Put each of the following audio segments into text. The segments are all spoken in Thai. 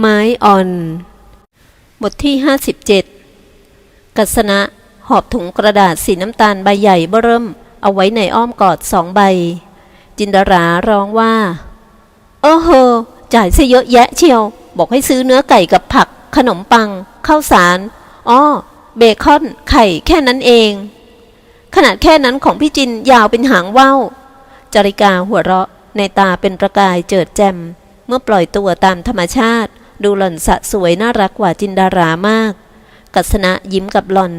ไม้อ่อน บทที่ 57 กัสนะหอบถุงกระดาษสีน้ำตาลใบใหญ่เบื้อเริ่ม เอาไว้ในอ้อมกอดสองใบ จินดาราร้องว่าเออเฮอจ่ายซะเยอะแยะเชียว บอกให้ซื้อเนื้อไก่กับผัก ขนมปัง ข้าวสาร อ้อ เบคอน ไข่แค่นั้นเอง ขนาดแค่นั้นของพี่จินยาวเป็นหางว่าวจริกาหัวเราะในตาเป็นประกายเจิดแจ่มเมื่อปล่อยตัวตามธรรมชาติ ดูหล่อนสะสวยน่ารักกว่าจินดารามาก กัสนะยิ้มกับหล่อน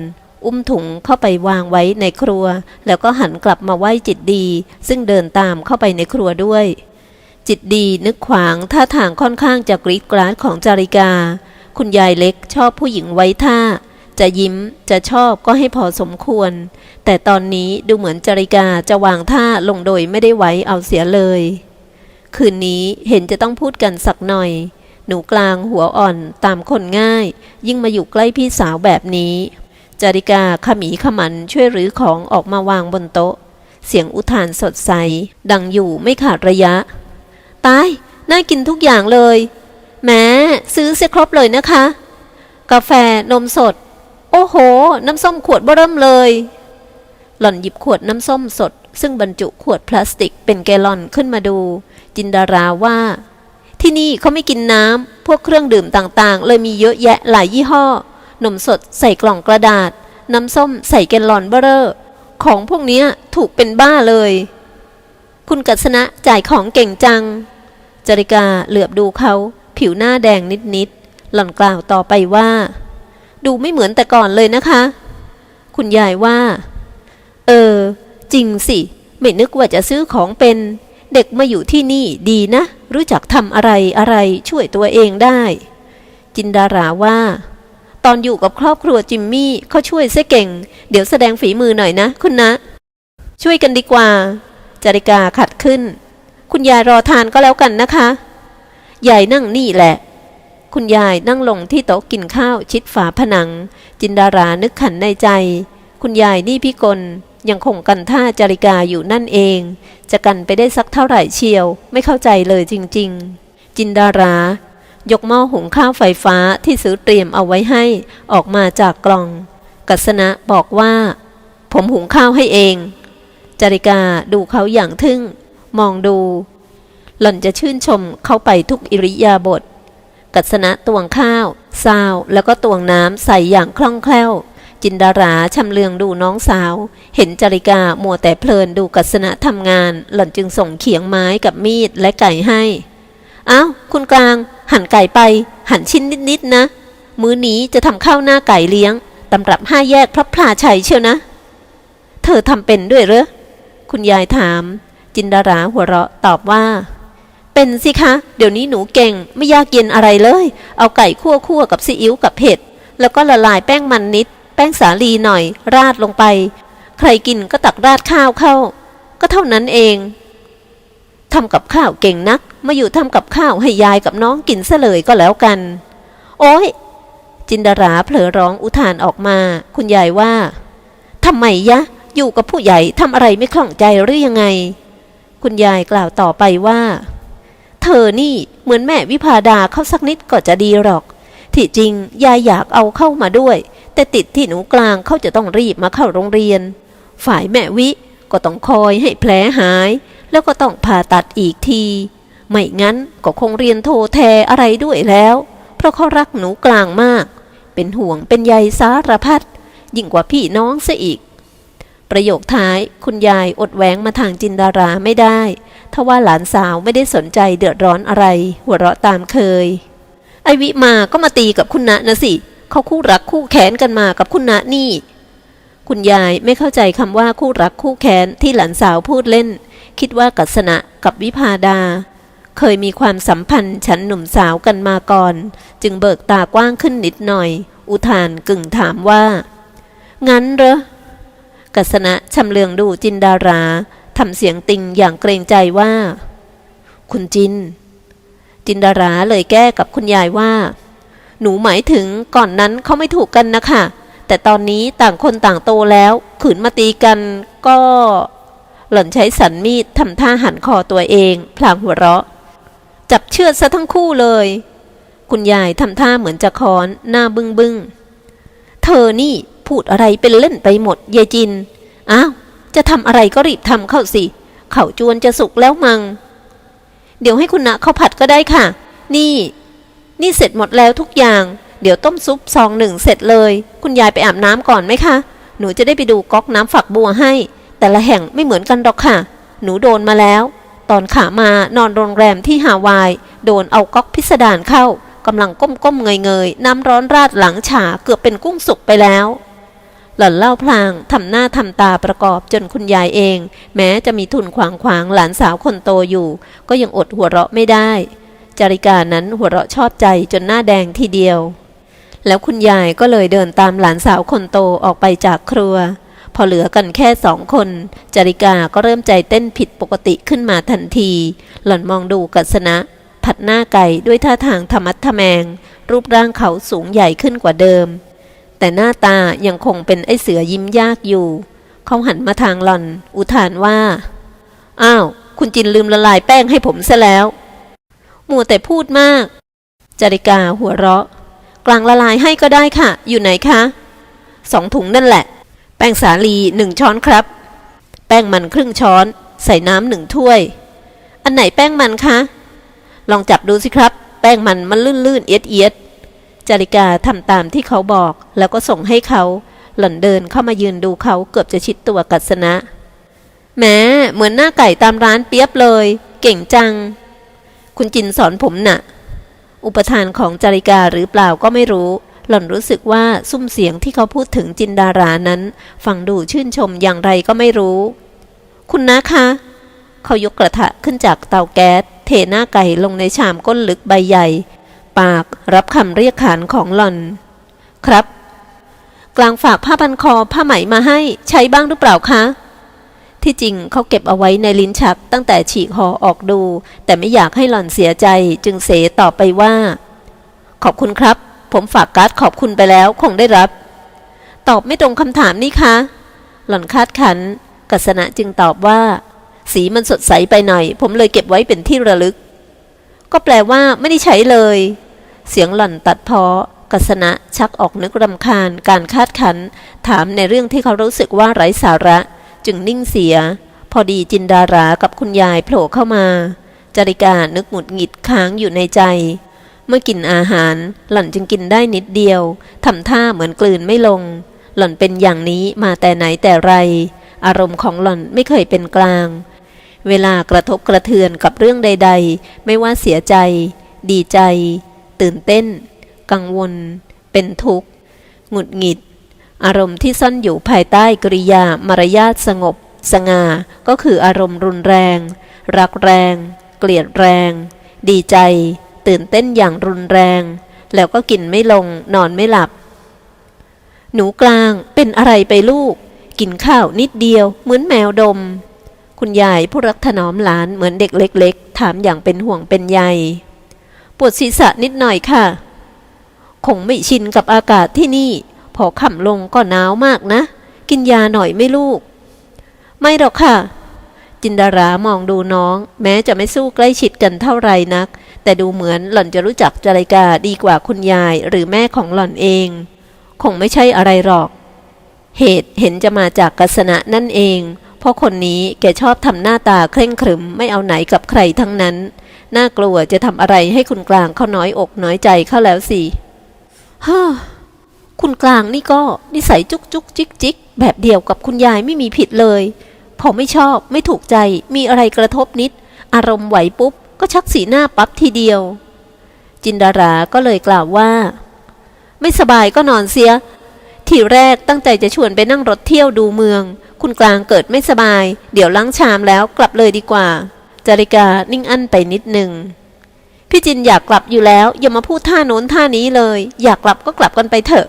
อุ้มถุงเข้าไปวางไว้ในครัว แล้วก็หันกลับมาไหว้จิตดี ซึ่งเดินตามเข้าไปในครัวด้วย จิตดีนึกขวางท่าทางค่อนข้างจะกรีดกราดของจาริกา คุณยายเล็กชอบผู้หญิงไว้ท่า จะยิ้มจะชอบก็ให้พอสมควร แต่ตอนนี้ดูเหมือนจาริกาจะวางท่าลงโดยไม่ได้ไว้เอาเสียเลย คืนนี้เห็นจะต้องพูดกันสักหน่อย หนูกลางหัวอ่อนตามคนง่าย ยิ่งมาอยู่ใกล้พี่สาวแบบนี้ จาริกาขมีขมันช่วยรื้อของออกมาวางบนโต๊ะ เสียงอุทานสดใส ดังอยู่ไม่ขาดระยะ ตาย น่ากินทุกอย่างเลยแหม้ซื้อเสียครบเลยนะคะ กาแฟนมสด โอ้โห น้ำส้มขวดเบ้อเริ่มเลย หล่อนหยิบขวดน้ำส้มสด ซึ่งบรรจุขวดพลาสติกเป็นแกลลอนขึ้นมาดู จินดาราว่า ที่นี่เขาไม่กินน้ำ พวกเครื่องดื่มต่างๆ เลยมีเยอะแยะหลายยี่ห้อ นมสดใส่กล่องกระดาษ น้ำส้มใส่แกลลอนเบอเร่อของพวกเนี้ถูกเป็นบ้าเลย คุณกัศนะจ่ายของเก่งจัง จริกาเหลือบดูเขา ผิวหน้าแดงนิดๆ หล่อนกล่าวต่อไปว่า ดูไม่เหมือนแต่ก่อนเลยนะคะ คุณยายว่า เออ จริงสิ ไม่นึกว่าจะซื้อของเป็น เด็กมาอยู่ที่นี่ดีนะ รู้จักทำอะไรอะไรช่วยตัวเองได้ จินดาราว่า ตอนอยู่กับครอบครัวจิมมี่เขาช่วยเสเก่ง เดี๋ยวแสดงฝีมือหน่อยนะ คุณนะ ช่วยกันดีกว่า จาริกาขัดขึ้น คุณยายรอทานก็แล้วกันนะคะยายนั่งนี่แหละ คุณยายนั่งลงที่โต๊ะกินข้าวชิดฝาผนัง จินดารานึกขันในใจ คุณยายนี่พี่กล ยังคงกันท่าจาริกาอยู่นั่นเอง จะกันไปได้สักเท่าไหร่เชียว ไม่เข้าใจเลยจริง ๆ จินดารายกหม้อหุงข้าวไฟฟ้าที่ซื้อเตรียมเอาไว้ให้ออกมาจากกล่อง กัสนะบอกว่า ผมหุงข้าวให้เอง จาริกาดูเขาอย่างทึ่ง มองดู หล่อนจะชื่นชมเขาไปทุกอิริยาบถกัสนะตวงข้าวซาวแล้วก็ตวงน้ำใส่อย่างคล่องแคล่ว จินดาราชำเลืองดูน้องสาว เห็นจริกามัวแต่เพลินดูกัสนะทำงาน หล่อนจึงส่งเขียงไม้กับมีดและไก่ให้ อ้าวคุณกลาง หั่นไก่ไป หั่นชิ้นนิดๆนะ มื้อนี้จะทำข้าวหน้าไก่เลี้ยงตำรับห้าแยกพระพลาชัยเชียวนะ เธอทำเป็นด้วยเหรอ คุณยายถาม จินดาราหัวเราะตอบว่าเป็นสิคะ เดี๋ยวนี้หนูเก่งไม่ยากเย็นอะไรเลย เอาไก่คั่วคั่วกับซีอิ๊วกับเผ็ด แล้วก็ละลายแป้งมันนิด แป้งสาลีหน่อย ราดลงไป ใครกินก็ตักราดข้าวเข้า ก็เท่านั้นเองทำกับข้าวเก่งนัก มาอยู่ทำกับข้าวให้ยายกับน้องกินซะเลยก็แล้วกัน โอ้ยจินดาราเผลอร้องอุทานออกมา คุณยายว่าทำไมยะ อยู่กับผู้ใหญ่ทำอะไรไม่คล่องใจหรือยังไง คุณยายกล่าวต่อไปว่า เธอนี่เหมือนแม่วิพาดาเข้าสักนิดก็จะดีหรอก ที่จริงยายอยากเอาเข้ามาด้วย แต่ติดที่หนูกลางเขาจะต้องรีบมาเข้าโรงเรียน ฝ่ายแม่วิก็ต้องคอยให้แผลหาย แล้วก็ต้องผ่าตัดอีกที ไม่งั้นก็คงเรียนโทแทอะไรด้วยแล้ว เพราะเขารักหนูกลางมาก เป็นห่วงเป็นใยสารพัดยิ่งกว่าพี่น้องซะอีก ประโยคท้ายคุณยายอดแหวงมาทางจินดาราไม่ได้ทว่าหลานสาวไม่ได้สนใจเดือดร้อนอะไร หัวเราะตามเคย ไอวิมาก็มาตีกับคุณณะนะสิ เขาคู่รักคู่แค้นกันมากับคุณณนี่ คุณยายไม่เข้าใจคำว่าคู่รักคู่แค้นที่หลานสาวพูดเล่น คิดว่ากัสนะกับวิพาดา เคยมีความสัมพันธ์ฉันหนุ่มสาวกันมาก่อน จึงเบิกตากว้างขึ้นนิดหน่อย อุทานกึ่งถามว่า งั้นเหรอกัสนะชำเลืองดูจินดาราทำเสียงติงอย่างเกรงใจว่า คุณจิน จินดาราเลยแก้กับคุณยายว่า หนูหมายถึงก่อนนั้นเขาไม่ถูกกันนะคะ แต่ตอนนี้ต่างคนต่างโตแล้ว ขืนมาตีกันก็ หล่อนใช้สันมีดทำท่าหันคอตัวเอง พลางหัวเราะ จับเชือดซะทั้งคู่เลย คุณยายทำท่าเหมือนจะค้อนหน้าบึ้งบึ้งเธอนี่พูดอะไรเป็นเล่นไปหมดยายจิน อ้าว จะทำอะไรก็รีบทำเข้าสิ เขาจวนจะสุกแล้วมัง เดี๋ยวให้คุณณะเขาผัดก็ได้ค่ะ นี่ นี่เสร็จหมดแล้วทุกอย่าง เดี๋ยวต้มซุปซองหนึ่งเสร็จเลย คุณยายไปอาบน้ำก่อนไหมคะ หนูจะได้ไปดูก๊อกน้ำฝักบัวให้ แต่ละแห่งไม่เหมือนกันหรอกค่ะ หนูโดนมาแล้ว ตอนขามานอนโรงแรมที่ฮาวาย โดนเอาก๊อกพิสดารเข้ากำลังก้มๆเงยๆ น้ำร้อนราดหลังฉาเกือบเป็นกุ้งสุกไปแล้วหล่อนเล่าพลางทำหน้าทำตาประกอบจนคุณยายเอง แม้จะมีทุนขวางขวางหลานสาวคนโตอยู่ ก็ยังอดหัวเราะไม่ได้ จาริกานั้นหัวเราะชอบใจจนหน้าแดงทีเดียว แล้วคุณยายก็เลยเดินตามหลานสาวคนโตออกไปจากครัว พอเหลือกันแค่สองคน จาริกาก็เริ่มใจเต้นผิดปกติขึ้นมาทันที หล่อนมองดูกัสนะผัดหน้าไก่ด้วยท่าทางธรรมัดทะแมง รูปร่างเขาสูงใหญ่ขึ้นกว่าเดิม แต่หน้าตายังคงเป็นไอเสือยิ้มยากอยู่เขาหันมาทางหล่อน อุทานว่า อ้าว คุณจินลืมละลายแป้งให้ผมซะแล้ว มัวแต่พูดมากจาริกาหัวเราะ กลางละลายให้ก็ได้ค่ะ อยู่ไหนคะสองถุงนั่นแหละ แป้งสาลีหนึ่งช้อนครับ แป้งมันครึ่งช้อน ใส่น้ำหนึ่งถ้วย อันไหนแป้งมันคะ ลองจับดูสิครับ แป้งมันมันลื่นๆเอียดเอียดจาริกาทำตามที่เขาบอกแล้วก็ส่งให้เขา หล่อนเดินเข้ามายืนดูเขาเกือบจะชิดตัวกัสนะ แม้เหมือนหน้าไก่ตามร้านเปียบเลย เก่งจัง คุณจินสอนผมน่ะ อุปทานของจาริกาหรือเปล่าก็ไม่รู้ หล่อนรู้สึกว่าซุ้มเสียงที่เขาพูดถึงจินดารานั้น ฟังดูชื่นชมอย่างไรก็ไม่รู้ คุณนะคะ เขายกกระทะขึ้นจากเตาแก๊ส เทหน้าไก่ลงในชามก้นลึกใบใหญ่ ปากรับคำเรียกขานของหล่อน ครับ กลางฝากผ้าพันคอผ้าไหมมาให้ใช้บ้างหรือเปล่าคะ ที่จริงเขาเก็บเอาไว้ในลิ้นชักตั้งแต่ฉีกห่อออกดู แต่ไม่อยากให้หล่อนเสียใจจึงเสตอบไปว่า ขอบคุณครับ ผมฝากการ์ดขอบคุณไปแล้วคงได้รับ ตอบไม่ตรงคำถามนี่คะ หล่อนคาดขัน กัสนะจึงตอบว่า สีมันสดใสไปหน่อย ผมเลยเก็บไว้เป็นที่ระลึก ก็แปลว่าไม่ได้ใช้เลย เสียงหล่อนตัดเพอกัสนะชักออกนึกรำคาญ การคาดขัน ถามในเรื่องที่เขารู้สึกว่าไร้สาระ จึงนิ่งเสีย พอดีจินดารากับคุณยายโผล่เข้ามา จริกานึกหงุดหงิดค้างอยู่ในใจ เมื่อกินอาหารหล่อนจึงกินได้นิดเดียวทำท่าเหมือนกลืนไม่ลง หล่อนเป็นอย่างนี้มาแต่ไหนแต่ไร อารมณ์ของหล่อนไม่เคยเป็นกลาง เวลากระทบกระเทือนกับเรื่องใด ๆ ไม่ว่าเสียใจ ดีใจ ตื่นเต้น กังวล เป็นทุกข์หงุดหงิด อารมณ์ที่ซ่อนอยู่ภายใต้กริยามารยาทสงบ สง่า ก็คืออารมณ์รุนแรง รักแรง เกลียดแรง ดีใจ ตื่นเต้นอย่างรุนแรง แล้วก็กินไม่ลงนอนไม่หลับ หนูกลางเป็นอะไรไปลูก กินข้าวนิดเดียวเหมือนแมวดม คุณยายผู้รักถนอมหลานเหมือนเด็กเล็ก ๆ ถามอย่างเป็นห่วงเป็นใยปวดศีรษะนิดหน่อยค่ะ คงไม่ชินกับอากาศที่นี่ พอค่ำลงก็หนาวมากนะ กินยาหน่อยไม่ลูก ไม่หรอกค่ะ จินดารามองดูน้อง แม้จะไม่สู้ใกล้ชิดกันเท่าไรนัก แต่ดูเหมือนหล่อนจะรู้จักจาริกาดีกว่าคุณยายหรือแม่ของหล่อนเอง คงไม่ใช่อะไรหรอก เหตุเห็นจะมาจากกัสนะนั่นเองเพราะคนนี้แกชอบทำหน้าตาเคร่งขรึมไม่เอาไหนกับใครทั้งนั้นน่ากลัวจะทำอะไรให้คุณกลางเขาน้อยอกน้อยใจเข้าแล้วสิฮ่า คุณกลางนี่ก็นิสัยจุกจุกจิกจิกแบบเดียวกับคุณยายไม่มีผิดเลย พอไม่ชอบไม่ถูกใจมีอะไรกระทบนิด อารมณ์ไหวปุ๊บ ก็ชักสีหน้าปั๊บทีเดียว จินดาราก็เลยกล่าวว่า ไม่สบายก็นอนเสีย ทีแรกตั้งใจจะชวนไปนั่งรถเที่ยวดูเมือง คุณกลางเกิดไม่สบาย เดี๋ยวล้างชามแล้วกลับเลยดีกว่า จาริกานิ่งอั้นไปนิดหนึ่งพี่จินอยากกลับอยู่แล้ว อย่ามาพูดท่าโน้นท่านี้เลย อยากกลับก็กลับกันไปเถอะ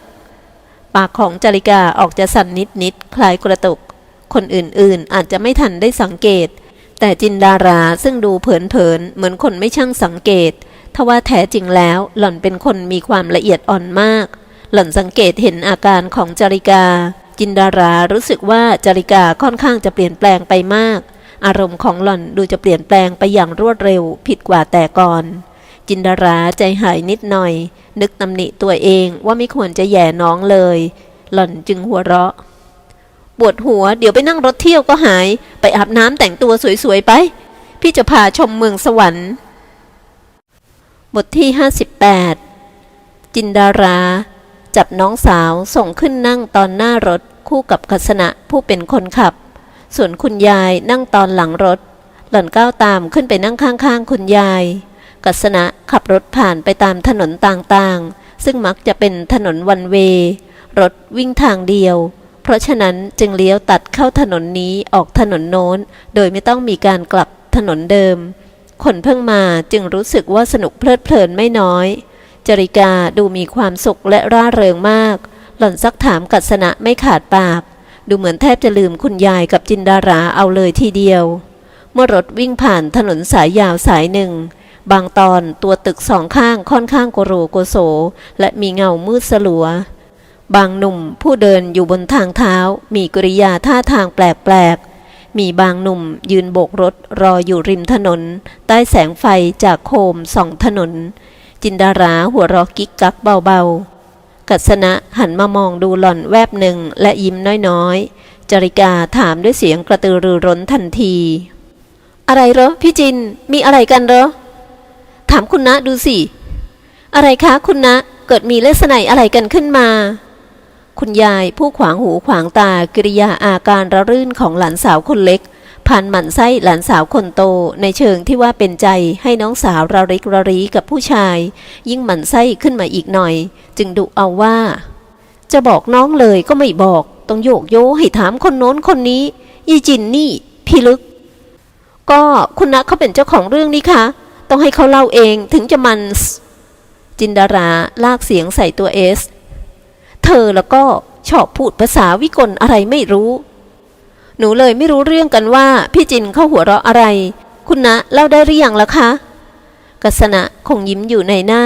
ปากของจาริกาออกจะสั่นนิดนิดๆคล้ายกระตุก คนอื่นๆอาจจะไม่ทันได้สังเกต แต่จินดาราซึ่งดูเผินๆเหมือนคนไม่ช่างสังเกตทว่าแท้จริงแล้วหล่อนเป็นคนมีความละเอียดอ่อนมาก หล่อนสังเกตเห็นอาการของจาริกา จินดารารู้สึกว่าจาริกาค่อนข้างจะเปลี่ยนแปลงไปมาก อารมณ์ของหล่อนดูจะเปลี่ยนแปลงไปอย่างรวดเร็วผิดกว่าแต่ก่อน จินดาราใจหายนิดหน่อย นึกตำหนิตัวเองว่าไม่ควรจะแย่น้องเลย หล่อนจึงหัวเราะปวดหัว เดี๋ยวไปนั่งรถเที่ยวก็หาย ไปอาบน้ำแต่งตัวสวยๆไป พี่จะพาชมเมืองสวรรค์ บทที่ 58 จินดารา จับน้องสาวส่งขึ้นนั่งตอนหน้ารถคู่กับกัสนะผู้เป็นคนขับ ส่วนคุณยายนั่งตอนหลังรถ หล่อนก้าวตามขึ้นไปนั่งข้างๆ คุณยาย กัสนะขับรถผ่านไปตามถนนต่างๆ ซึ่งมักจะเป็นถนนวันเว รถวิ่งทางเดียว เพราะฉะนั้นจึงเลี้ยวตัดเข้าถนนนี้ออกถนนโน้น โดยไม่ต้องมีการกลับถนนเดิม คนเพิ่งมาจึงรู้สึกว่าสนุกเพลิดเพลินไม่น้อย จริกาดูมีความสุขและร่าเริงมาก หล่อนซักถามกัสนะไม่ขาดปาก ดูเหมือนแทบจะลืมคุณยายกับจินดาราเอาเลยทีเดียว เมื่อรถวิ่งผ่านถนนสายยาวสายหนึ่ง บางตอนตัวตึกสองข้างค่อนข้างโกโรโกโส และมีเงามืดสลัว บางหนุ่มผู้เดินอยู่บนทางเท้า มีกริยาท่าทางแปลกๆ มีบางหนุ่มยืนโบกรถรออยู่ริมถนน ใต้แสงไฟจากโคมส่องถนน จินดาราหัวรอกิกกักเบาๆ กัสนะหันมามองดูหล่อนแวบหนึ่งและยิ้มน้อยๆ จริกาถามด้วยเสียงกระตือรือร้นทันที อะไรเหรอพี่จินมีอะไรกันเหรอ ถามคุณนะดูสิ อะไรคะคุณนะ เกิดมีเลสไนอะไรกันขึ้นมา คุณยายผู้ขวางหูขวางตากิริยาอาการระรื่นของหลานสาวคนเล็กผ่านหมั่นไส้หลานสาวคนโตในเชิงที่ว่าเป็นใจให้น้องสาวระริกระรีกับผู้ชาย ยิ่งหมั่นไส้ขึ้นมาอีกหน่อย จึงดุเอาว่า จะบอกน้องเลยก็ไม่บอก ต้องโยกโยให้ถามคนโน้นคนนี้ยีจินนี่พี่ลึก ก็คุณนะเขาเป็นเจ้าของเรื่องนี้คะ ต้องให้เขาเล่าเองถึงจะมัน จินดาราลากเสียงใส่ตัวเอส เธอแล้วก็ชอบพูดภาษาวิกลอะไรไม่รู้ หนูเลยไม่รู้เรื่องกันว่า พี่จินเขาหัวเราะอะไร คุณนะเล่าได้หรือยังล่ะคะกัสนะคงยิ้มอยู่ในหน้า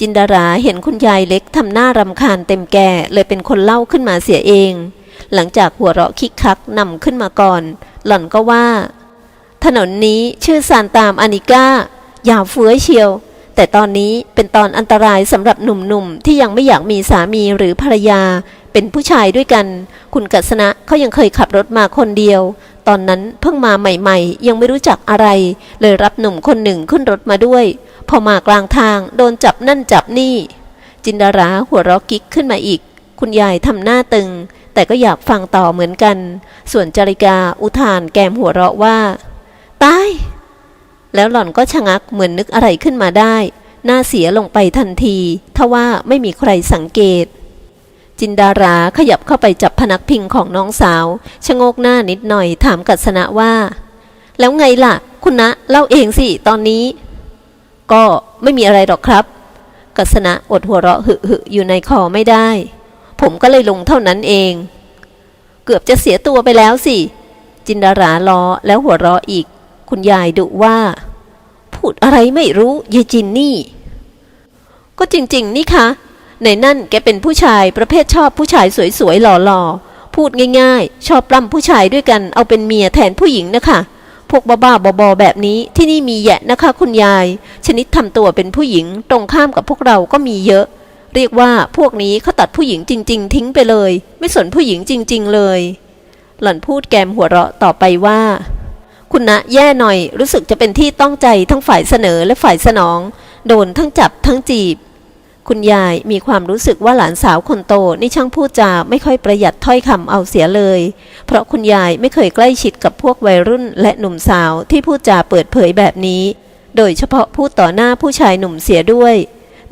จินดาราเห็นคุณยายเล็กทำหน้ารำคาญเต็มแก่เลยเป็นคนเล่าขึ้นมาเสียเอง หลังจากหัวเราะคิกคักนำขึ้นมาก่อน หล่อนก็ว่า ถนนนี้ชื่อซานตามอานิก้า อย่าเฟื้อเชียว แต่ตอนนี้เป็นตอนอันตรายสำหรับหนุ่มๆ ที่ยังไม่อยากมีสามีหรือภรรยา เป็นผู้ชายด้วยกัน คุณกัสนะเขายังเคยขับรถมาคนเดียว ตอนนั้นเพิ่งมาใหม่ๆ ยังไม่รู้จักอะไร เลยรับหนุ่มคนหนึ่งขึ้นรถมาด้วย พอมากลางทางโดนจับนั่นจับนี่ จินดาราหัวเราะกิ๊กขึ้นมาอีก คุณยายทำหน้าตึง แต่ก็อยากฟังต่อเหมือนกัน ส่วนจริกาอุทานแกมหัวเราะว่าตาย แล้วหล่อนก็ชะงักเหมือนนึกอะไรขึ้นมาได้ หน้าเสียลงไปทันทีทว่าไม่มีใครสังเกต จินดาราขยับเข้าไปจับพนักพิงของน้องสาว ชะโงกหน้านิดหน่อยถามกัสนะว่า แล้วไงล่ะ คุณนะเล่าเองสิตอนนี้ ก็ไม่มีอะไรหรอกครับ กัสนะอดหัวเราะหึหึอยู่ในคอไม่ได้ ผมก็เลยลงเท่านั้นเอง เกือบจะเสียตัวไปแล้วสิจินดาราล้อแล้วหัวเราะอีก คุณยายดุว่า พูดอะไรไม่รู้ยายจินนี่ ก็จริง ๆ นี่คะ ในนั่นแกเป็นผู้ชายประเภทชอบผู้ชายสวยๆหล่อๆ พูดง่ายๆ ชอบปล้ำผู้ชายด้วยกันเอาเป็นเมียแทนผู้หญิงนะคะพวกบ้าๆบอๆแบบนี้ที่นี่มีแยะนะคะ คุณยาย ชนิดทำตัวเป็นผู้หญิงตรงข้ามกับพวกเราก็มีเยอะ เรียกว่าพวกนี้เขาตัดผู้หญิงจริง ๆ ทิ้งไปเลย ไม่สนผู้หญิงจริง ๆ เลย หล่อนพูดแกมหัวเราะต่อไปว่า คุณณะแย่หน่อย รู้สึกจะเป็นที่ต้องใจทั้งฝ่ายเสนอและฝ่ายสนอง โดนทั้งจับทั้งจีบ คุณยายมีความรู้สึกว่าหลานสาวคนโตนี่ช่างพูดจาไม่ค่อยประหยัดถ้อยคำเอาเสียเลย เพราะคุณยายไม่เคยใกล้ชิดกับพวกวัยรุ่นและหนุ่มสาวที่พูดจาเปิดเผยแบบนี้ โดยเฉพาะพูดต่อหน้าผู้ชายหนุ่มเสียด้วย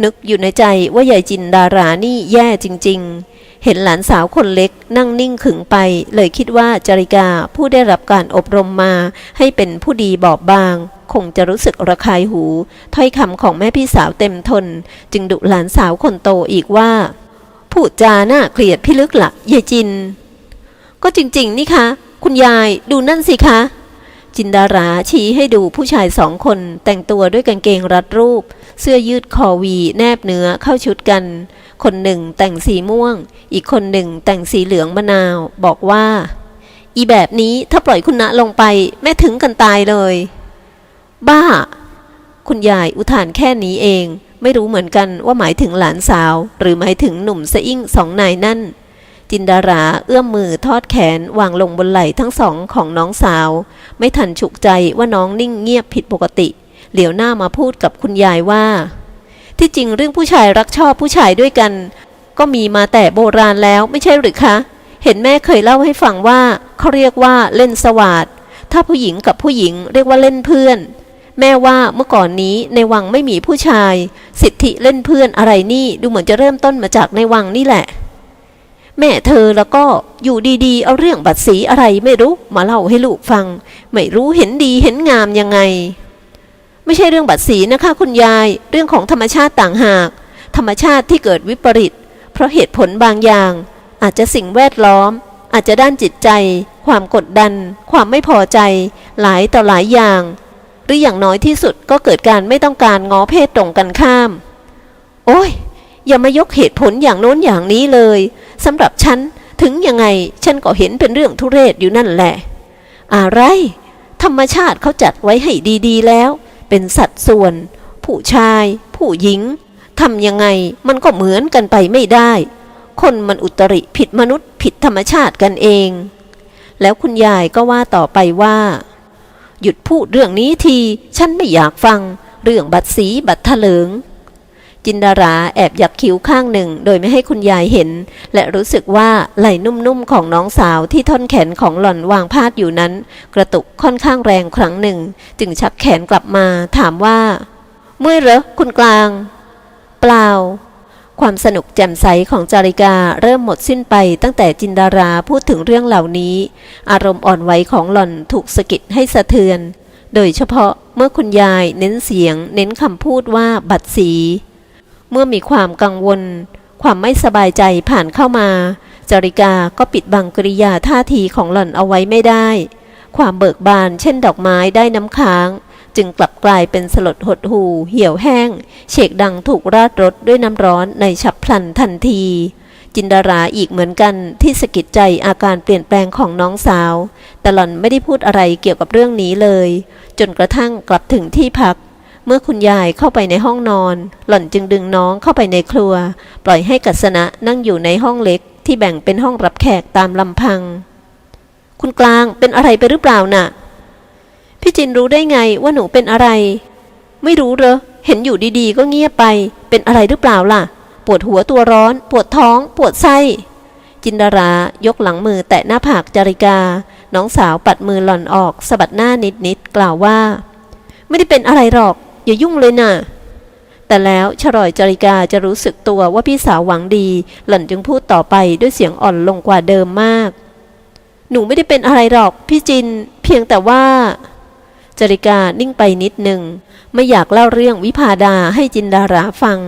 นึกอยู่ในใจว่ายายจินดารานี่แย่จริง ๆ เห็นหลานสาวคนเล็กนั่งนิ่งขึงไป เลยคิดว่าจริกาผู้ได้รับการอบรมมา ให้เป็นผู้ดีบอบบาง คงจะรู้สึกระคายหู ถ้อยคำของแม่พี่สาวเต็มทน จึงดุหลานสาวคนโตอีกว่าพูดจาน่าเกลียดพี่ลึกละยายจิน ก็จริงๆนี่คะ คุณยายดูนั่นสิคะจินดาราชี้ให้ดูผู้ชายสองคนแต่งตัวด้วยกางเกงรัดรูป เสื้อยืดคอวี แนบเนื้อเข้าชุดกัน คนหนึ่งแต่งสีม่วง อีกคนหนึ่งแต่งสีเหลืองมะนาว บอกว่า อีแบบนี้ถ้าปล่อยคุณณะลงไป แม่ถึงกันตายเลย บ้า คุณยายอุทานแค่นี้เอง ไม่รู้เหมือนกันว่าหมายถึงหลานสาว หรือหมายถึงหนุ่มสะอิ่งสองนายนั่น จินดาราเอื้อมมือทอดแขนวางลงบนไหล่ทั้งสองของน้องสาว ไม่ทันฉุกใจว่าน้องนิ่งเงียบผิดปกติ เหลียวหน้ามาพูดกับคุณยายว่า ที่จริงเรื่องผู้ชายรักชอบผู้ชายด้วยกัน ก็มีมาแต่โบราณแล้วไม่ใช่หรือคะ เห็นแม่เคยเล่าให้ฟังว่าเขาเรียกว่าเล่นสวาดถ้าผู้หญิงกับผู้หญิงเรียกว่าเล่นเพื่อน แม่ว่าเมื่อก่อนนี้ในวังไม่มีผู้ชาย สิทธิเล่นเพื่อนอะไรนี่ดูเหมือนจะเริ่มต้นมาจากในวังนี่แหละ แม่เธอแล้วก็อยู่ดีๆ เอาเรื่องบัตรสีอะไรไม่รู้มาเล่าให้ลูกฟัง ไม่รู้เห็นดีเห็นงามยังไง ไม่ใช่เรื่องบัตรสีนะคะคุณยาย เรื่องของธรรมชาติต่างหาก ธรรมชาติที่เกิดวิปริต เพราะเหตุผลบางอย่าง อาจจะสิ่งแวดล้อม อาจจะด้านจิตใจ ความกดดัน ความไม่พอใจ หลายต่อหลายอย่าง หรืออย่างน้อยที่สุดก็เกิดการไม่ต้องการง้อเพศตรงกันข้าม โอ้ย อย่ามายกเหตุผลอย่างโน้นอย่างนี้เลยสำหรับฉันถึงยังไงฉันก็เห็นเป็นเรื่องทุเรศอยู่นั่นแหละ อะไร ธรรมชาติเขาจัดไว้ให้ดีๆแล้ว เป็นสัดส่วน ผู้ชาย ผู้หญิงทำยังไงมันก็เหมือนกันไปไม่ได้ คนมันอุตริผิดมนุษย์ผิดธรรมชาติกันเอง แล้วคุณยายก็ว่าต่อไปว่า หยุดพูดเรื่องนี้ที ฉันไม่อยากฟัง เรื่องบัตรสีบัตรเถลิง จินดาราแอบหยักคิ้วข้างหนึ่ง โดยไม่ให้คุณยายเห็น และรู้สึกว่าไหล่นุ่มๆของน้องสาวที่ท่อนแขนของหล่อนวางพาดอยู่นั้น กระตุกค่อนข้างแรงครั้งหนึ่ง จึงชักแขนกลับมาถามว่าเมื่อเหรอคุณกลาง เปล่า ความสนุกแจ่มใสของจาริกาเริ่มหมดสิ้นไปตั้งแต่จินดาราพูดถึงเรื่องเหล่านี้ อารมณ์อ่อนไหวของหล่อนถูกสะกิดให้สะเทือน โดยเฉพาะเมื่อคุณยายเน้นเสียง เน้นคำพูดว่าบัตรสี เมื่อมีความกังวล ความไม่สบายใจผ่านเข้ามา จริกาก็ปิดบังกริยาท่าทีของหล่อนเอาไว้ไม่ได้ ความเบิกบานเช่นดอกไม้ได้น้ำค้าง จึงกลับกลายเป็นสลดหดหูเหี่ยวแห้งเฉกดังถูกราดรถด้วยน้ำร้อนในฉับพลันทันที จินดาราอีกเหมือนกันที่สะกิดใจอาการเปลี่ยนแปลงของน้องสาว แต่หล่อนไม่ได้พูดอะไรเกี่ยวกับเรื่องนี้เลย จนกระทั่งกลับถึงที่พัก เมื่อคุณยายเข้าไปในห้องนอน หล่อนจึงดึงน้องเข้าไปในครัว ปล่อยให้กัสนะนั่งอยู่ในห้องเล็กที่แบ่งเป็นห้องรับแขกตามลำพัง คุณกลางเป็นอะไรไปหรือเปล่าน่ะ พี่จินรู้ได้ไงว่าหนูเป็นอะไร ไม่รู้เหรอ เห็นอยู่ดีๆ ก็เงียบไป เป็นอะไรหรือเปล่าล่ะ ปวดหัวตัวร้อน ปวดท้อง ปวดไส้ จินดารายกหลังมือแตะหน้าผากจาริกา น้องสาวปัดมือหล่อนออกสะบัดหน้านิดๆกล่าวว่า ไม่ได้เป็นอะไรหรอก อย่ายุ่งเลยน่ะแต่แล้วชรอยจริกาจะรู้สึกตัวว่าพี่สาวหวังดี หล่อนจึงพูดต่อไปด้วยเสียงอ่อนลงกว่าเดิมมาก หนูไม่ได้เป็นอะไรหรอก พี่จิน เพียงแต่ว่า จริกานิ่งไปนิดหนึ่ง ไม่อยากเล่าเรื่องวิพาดาให้จินดาราฟัง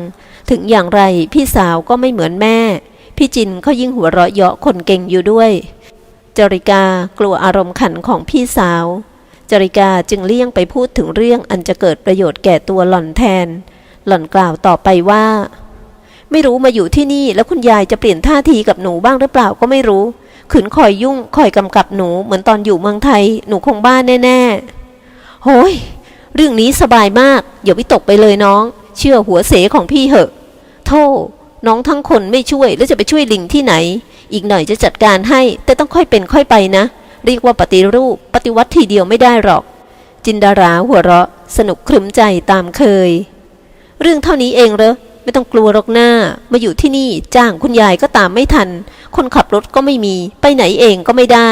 ถึงอย่างไรพี่สาวก็ไม่เหมือนแม่ พี่จินเขายิ่งหัวเราะเยาะคนเก่งอยู่ด้วย จริกากลัวอารมณ์ขันของพี่สาว จริกาจึงเลี่ยงไปพูดถึงเรื่องอันจะเกิดประโยชน์แก่ตัวหล่อนแทน หล่อนกล่าวต่อไปว่า ไม่รู้มาอยู่ที่นี่แล้วคุณยายจะเปลี่ยนท่าทีกับหนูบ้างหรือเปล่าก็ไม่รู้ขืนคอยยุ่งคอยกำกับหนูเหมือนตอนอยู่เมืองไทยหนูคงบ้านแน่ๆโฮ้ยเรื่องนี้สบายมากอย่าวิตกไปเลยน้อง เชื่อหัวเสของพี่เหอะโธ่น้องทั้งคนไม่ช่วยแล้วจะไปช่วยลิงที่ไหน อีกหน่อยจะจัดการให้ แต่ต้องค่อยเป็นค่อยไปนะ เรียกว่าปฏิรูป ปฏิวัติทีเดียวไม่ได้หรอก จินดาราหัวเราะ สนุกครึ้มใจตามเคย เรื่องเท่านี้เองเหรอไม่ต้องกลัวหรอกหน้า มาอยู่ที่นี่จ้างคุณยายก็ตามไม่ทัน คนขับรถก็ไม่มีไปไหนเองก็ไม่ได้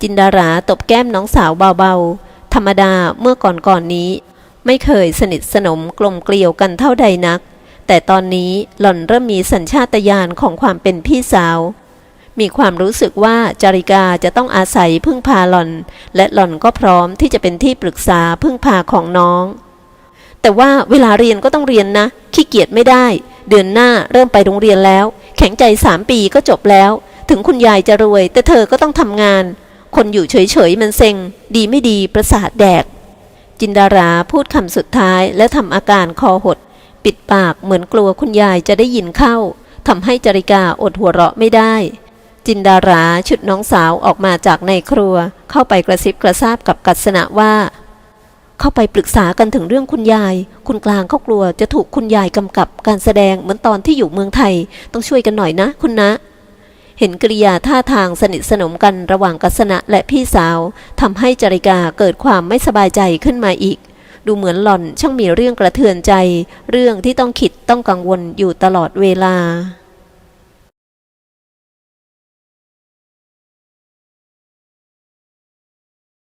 จินดาราตบแก้มน้องสาวเบาๆ ธรรมดาเมื่อก่อนๆนนี้ ไม่เคยสนิทสนมกลมเกลียวกันเท่าใดนัก แต่ตอนนี้หล่อนเริ่มมีสัญชาตญาณของความเป็นพี่สาว มีความรู้สึกว่าจาริกาจะต้องอาศัยพึ่งพาหล่อน และหล่อนก็พร้อมที่จะเป็นที่ปรึกษาพึ่งพาของน้อง แต่ว่าเวลาเรียนก็ต้องเรียนนะ ขี้เกียจไม่ได้ เดือนหน้าเริ่มไปโรงเรียนแล้ว แข็งใจสามปีก็จบแล้ว ถึงคุณยายจะรวย แต่เธอก็ต้องทำงาน คนอยู่เฉยๆมันเซ็ง ดีไม่ดีประสาทแดก จินดาราพูดคำสุดท้ายและทำอาการคอหด ปิดปากเหมือนกลัวคุณยายจะได้ยินเข้าทำให้จริกาอดหัวเราะไม่ได้ จินดาราชุดน้องสาวออกมาจากในครัว เข้าไปกระซิบกระซาบกับกัศนะว่า เข้าไปปรึกษากันถึงเรื่องคุณยาย คุณกลางเขากลัวจะถูกคุณยายกำกับการแสดงเหมือนตอนที่อยู่เมืองไทย ต้องช่วยกันหน่อยนะคุณนะเห็นกริยาท่าทางสนิทสนมกันระหว่างกัสนะและพี่สาวทำให้จริกาเกิดความไม่สบายใจขึ้นมาอีก ดูเหมือนหล่อนช่างมีเรื่องกระเทือนใจ เรื่องที่ต้องคิดต้องกังวลอยู่ตลอดเวลา